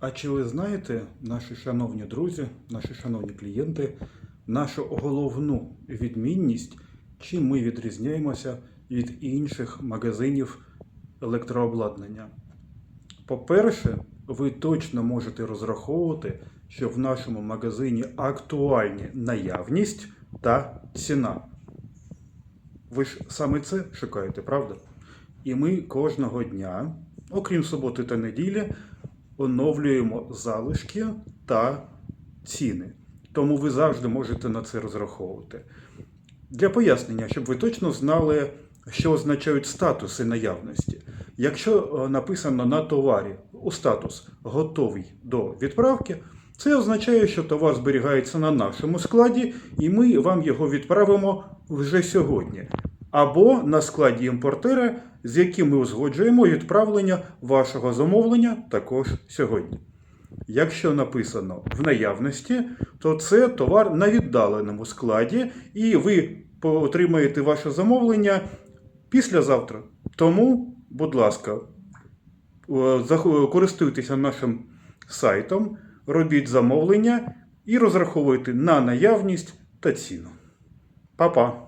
А чи ви знаєте, наші шановні друзі, наші шановні клієнти, нашу головну відмінність, чим ми відрізняємося від інших магазинів електрообладнання? По-перше, ви точно можете розраховувати, що в нашому магазині актуальні наявність та ціна. Ви ж саме це шукаєте, правда? І ми кожного дня, окрім суботи та неділі, оновлюємо залишки та ціни. Тому ви завжди можете на це розраховувати. Для пояснення, щоб ви точно знали, що означають статуси наявності. Якщо е, написано на товарі у статус готовий до відправки, це означає, що товар зберігається на нашому складі, і ми вам його відправимо вже сьогодні. Або на складі імпортера, з яким ми узгоджуємо відправлення вашого замовлення також сьогодні. Якщо написано в наявності, то це товар на віддаленому складі, і ви отримаєте ваше замовлення післязавтра. Тому, будь ласка, е, користуйтеся нашим сайтом, робіть замовлення і розраховуйте на наявність та ціну. Па-па!